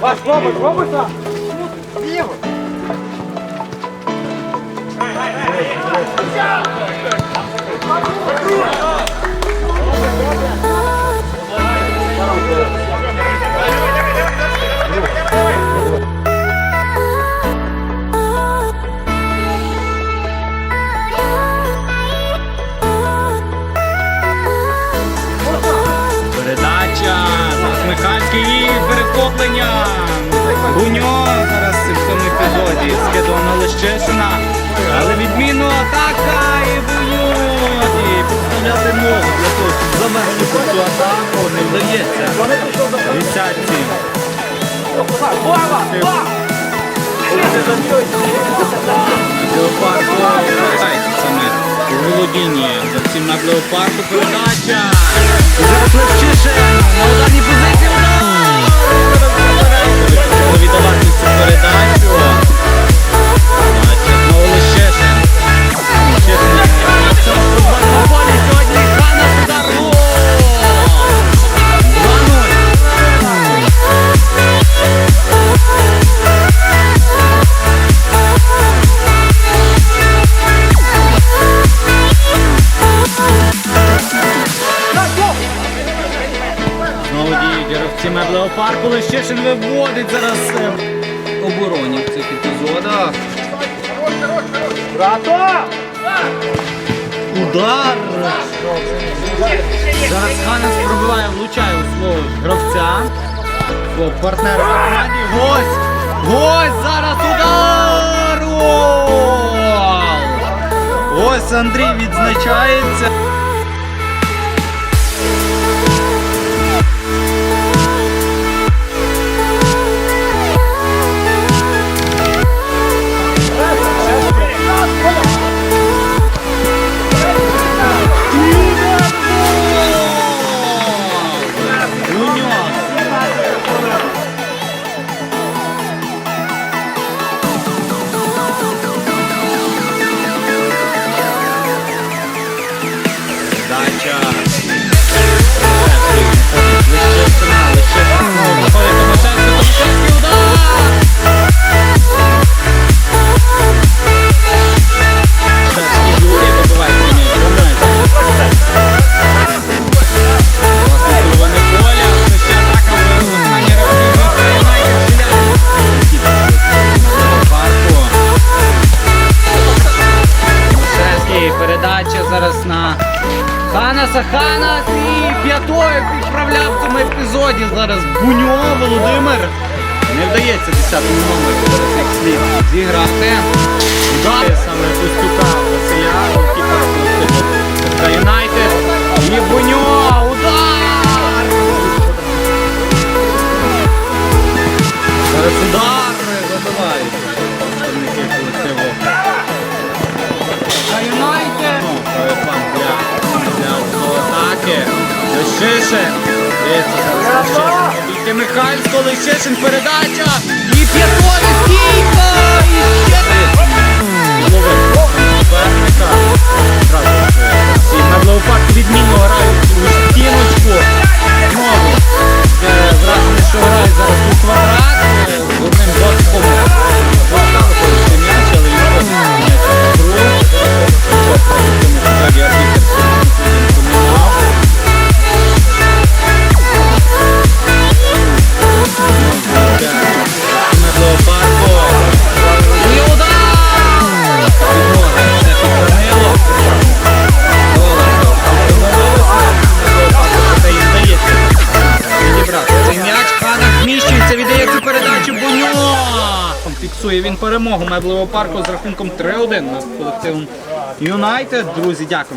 Ваш робот, робота? Передача перехоплення. Буньо зараз в цьому епізоді скидував на Лещишина. Але відмінно атака і Буньоді. Підставляти ногу для того, щоб завершити цю атаку. Не вдається. Десятці. Леопард саме у володінні за цим над Леопарду передача. Зараз Левчишин на ударній позиції діють гравці меблеопарку. Лещишин виводить зараз е, обороні в цих епізодах. Брато! Удар! Зараз Ханес пробиває, влучає у свого гравця. Свого партнера команді. Гось! Гось! Зараз удар! Ось Андрій відзначається. Gotcha. Ханаса Сахана і п'ятою підправляв в цьому епізоді. Зараз Буньо Володимир. Не вдається 10 номер зараз як слід зіграти. Удар саме Костюка Василя, Лишишин Обійти Михальського, Лещишин, передача. І п'ятої стійка! Зміщується, передачі цю Буньо. Фіксує він перемогу меблевого парку з рахунком 3-1 над колективом Юнайтед. Друзі, дякую.